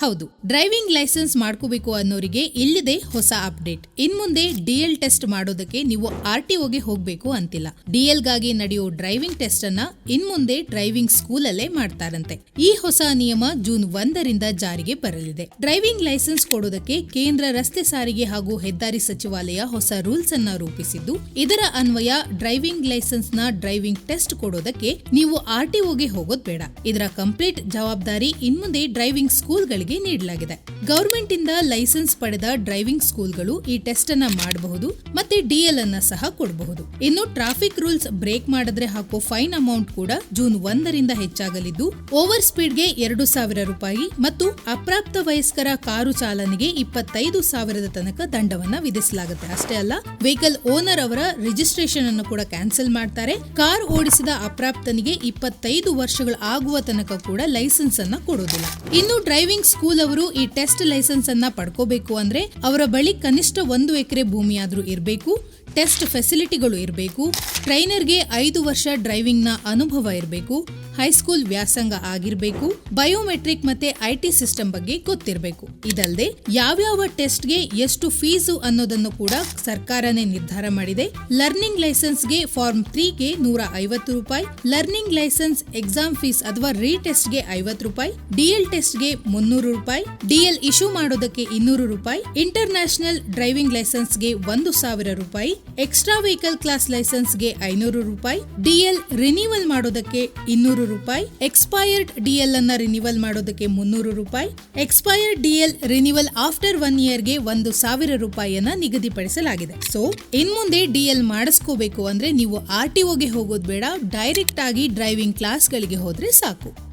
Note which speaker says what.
Speaker 1: ಹೌದು, driving licence ಮಾಡ್ಕೋಬೇಕು ಅನ್ನೋರಿಗೆ ಇಲ್ಲಿದೆ ಹೊಸ ಅಪ್ಡೇಟ್. ಇನ್ ಮುಂದೆ ಡಿಎಲ್ ಟೆಸ್ಟ್ ಮಾಡೋದಕ್ಕೆ ನೀವು ಆರ್ ಟಿ ಹೋಗ್ಬೇಕು ಅಂತಿಲ್ಲ. ಡಿಎಲ್ಗಾಗಿ ನಡೆಯೋ ಡ್ರೈವಿಂಗ್ ಟೆಸ್ಟ್ ಅನ್ನ ಇನ್ ಮುಂದೆ ಡ್ರೈವಿಂಗ್ ಸ್ಕೂಲ್ ಅಲ್ಲೇ ಮಾಡ್ತಾರಂತೆ. ಈ ಹೊಸ ನಿಯಮ ಜೂನ್ ಒಂದರಿಂದ ಜಾರಿಗೆ ಬರಲಿದೆ. ಡ್ರೈವಿಂಗ್ ಲೈಸೆನ್ಸ್ ಕೊಡೋದಕ್ಕೆ ಕೇಂದ್ರ ರಸ್ತೆ ಸಾರಿಗೆ ಹಾಗೂ ಹೆದ್ದಾರಿ ಸಚಿವಾಲಯ ಹೊಸ ರೂಲ್ಸ್ ಅನ್ನ ರೂಪಿಸಿದ್ದು, ಇದರ ಅನ್ವಯ ಡ್ರೈವಿಂಗ್ ಲೈಸೆನ್ಸ್ನ ಡ್ರೈವಿಂಗ್ ಟೆಸ್ಟ್ ಕೊಡೋದಕ್ಕೆ ನೀವು ಆರ್ ಟಿ ಹೋಗೋದ್ ಬೇಡ. ಇದರ ಕಂಪ್ಲೀಟ್ ಜವಾಬ್ದಾರಿ ಇನ್ಮುಂದೆ ಡ್ರೈವಿಂಗ್ ಸ್ಕೂಲ್ಗಳಿಗೆ ನೀಡಲಾಗಿದೆ. ಗವರ್ಮೆಂಟ್ ಇಂದ ಲೈಸೆನ್ಸ್ ಪಡೆದ ಡ್ರೈವಿಂಗ್ ಸ್ಕೂಲ್ಗಳು ಈ ಟೆಸ್ಟ್ ಅನ್ನ ಮಾಡಬಹುದು ಮತ್ತೆ ಡಿಎಲ್ ಅನ್ನ ಸಹ ಕೊಡಬಹುದು. ಇನ್ನು ಟ್ರಾಫಿಕ್ ರೂಲ್ಸ್ ಬ್ರೇಕ್ ಮಾಡಿದ್ರೆ ಹಾಕೋ ಫೈನ್ ಅಮೌಂಟ್ ಕೂಡ ಜೂನ್ ಒಂದರಿಂದ ಹೆಚ್ಚಾಗಲಿದ್ದು, ಓವರ್ ಸ್ಪೀಡ್ಗೆ ಎರಡು ಸಾವಿರ ರೂಪಾಯಿ ಮತ್ತು ಅಪ್ರಾಪ್ತ ವಯಸ್ಕರ ಕಾರು ಚಾಲನೆಗೆ ಇಪ್ಪತ್ತೈದು ಸಾವಿರದ ತನಕ ದಂಡವನ್ನ ವಿಧಿಸಲಾಗುತ್ತೆ. ಅಷ್ಟೇ ಅಲ್ಲ, ವೆಹಿಕಲ್ ಓನರ್ ಅವರ ರಿಜಿಸ್ಟ್ರೇಷನ್ ಅನ್ನು ಕೂಡ ಕ್ಯಾನ್ಸಲ್ ಮಾಡ್ತಾರೆ. ಕಾರ್ ಓಡಿಸಿದ ಅಪ್ರಾಪ್ತನಿಗೆ ಇಪ್ಪತ್ತೈದು ವರ್ಷಗಳು ಆಗುವ ತನಕ ಕೂಡ ಲೈಸೆನ್ಸ್ ಅನ್ನ ಕೊಡೋದಿಲ್ಲ ಇನ್ನು ಡ್ರೈವಿಂಗ್ ಸ್ಕೂಲ್ ಅವರು ಈ ಟೆಸ್ಟ್ ಲೈಸೆನ್ಸ್ ಅನ್ನ ಪಡ್ಕೋಬೇಕು ಅಂದ್ರೆ ಅವರ ಬಳಿ ಕನಿಷ್ಠ ಒಂದು ಎಕರೆ ಭೂಮಿಯಾದ್ರೂ ಇರಬೇಕು, ಟೆಸ್ಟ್ ಫೆಸಿಲಿಟಿಗಳು ಇರಬೇಕು, ಟ್ರೈನರ್ಗೆ ಐದು ವರ್ಷ ಡ್ರೈವಿಂಗ್ನ ಅನುಭವ ಇರಬೇಕು ಹೈಸ್ಕೂಲ್ ವ್ಯಾಸಂಗ ಆಗಿರಬೇಕು, ಬಯೋಮೆಟ್ರಿಕ್ ಮತ್ತೆ ಐಟಿ ಸಿಸ್ಟಮ್ ಬಗ್ಗೆ ಗೊತ್ತಿರಬೇಕು. ಇದಲ್ಲದೆ ಯಾವ್ಯಾವ ಟೆಸ್ಟ್ಗೆ ಎಷ್ಟು ಫೀಸು ಅನ್ನೋದನ್ನು ಕೂಡ ಸರ್ಕಾರನೇ ನಿರ್ಧಾರ ಮಾಡಿದೆ. ಲರ್ನಿಂಗ್ ಲೈಸೆನ್ಸ್ಗೆ ಫಾರ್ಮ್ ತ್ರೀಗೆ ನೂರ ಐವತ್ತು ರೂಪಾಯಿ, ಲರ್ನಿಂಗ್ ಲೈಸೆನ್ಸ್ ಎಕ್ಸಾಮ್ ಫೀಸ್ ಅಥವಾ ರೀಟೆಸ್ಟ್ಗೆ ಐವತ್ತು ರೂಪಾಯಿ ಡಿಎಲ್ ಟೆಸ್ಟ್ಗೆ ಮುನ್ನೂರು ರೂಪಾಯಿ ಡಿಎಲ್ ಇಶ್ಯೂ ಮಾಡೋದಕ್ಕೆ ಇನ್ನೂರು ರೂಪಾಯಿ ಇಂಟರ್ ನ್ಯಾಷನಲ್ ಡ್ರೈವಿಂಗ್ ಲೈಸೆನ್ಸ್ಗೆ ಒಂದು ಸಾವಿರ ರೂಪಾಯಿ, ಎಕ್ಸ್ಟ್ರಾ ವೆಹಿಕಲ್ ಕ್ಲಾಸ್ ಲೈಸೆನ್ಸ್ಗೆ ಐನೂರು ರೂಪಾಯಿ ಡಿಎಲ್ ರಿನಿವಲ್ ಮಾಡೋದಕ್ಕೆ ಇನ್ನೂರು ರೂಪಾಯಿ ಎಕ್ಸ್ಪೈರ್ಡ್ ಡಿಎಲ್ ಅನ್ನ ರಿನಿವಲ್ ಮಾಡೋದಕ್ಕೆ ಮುನ್ನೂರು ರೂಪಾಯಿ expired DL renewal after one ಇಯರ್ಗೆ ಒಂದು ಸಾವಿರ ರೂಪಾಯಿಯನ್ನ ನಿಗದಿಪಡಿಸಲಾಗಿದೆ. ಸೊ ಇನ್ ಮುಂದೆ ಡಿಎಲ್ ಮಾಡಿಸ್ಕೋಬೇಕು ಅಂದ್ರೆ ನೀವು ಆರ್ ಟಿ ಹೋಗೋದು ಬೇಡ ಡೈರೆಕ್ಟ್ ಆಗಿ ಡ್ರೈವಿಂಗ್ ಕ್ಲಾಸ್ಗಳಿಗೆ ಹೋದ್ರೆ ಸಾಕು.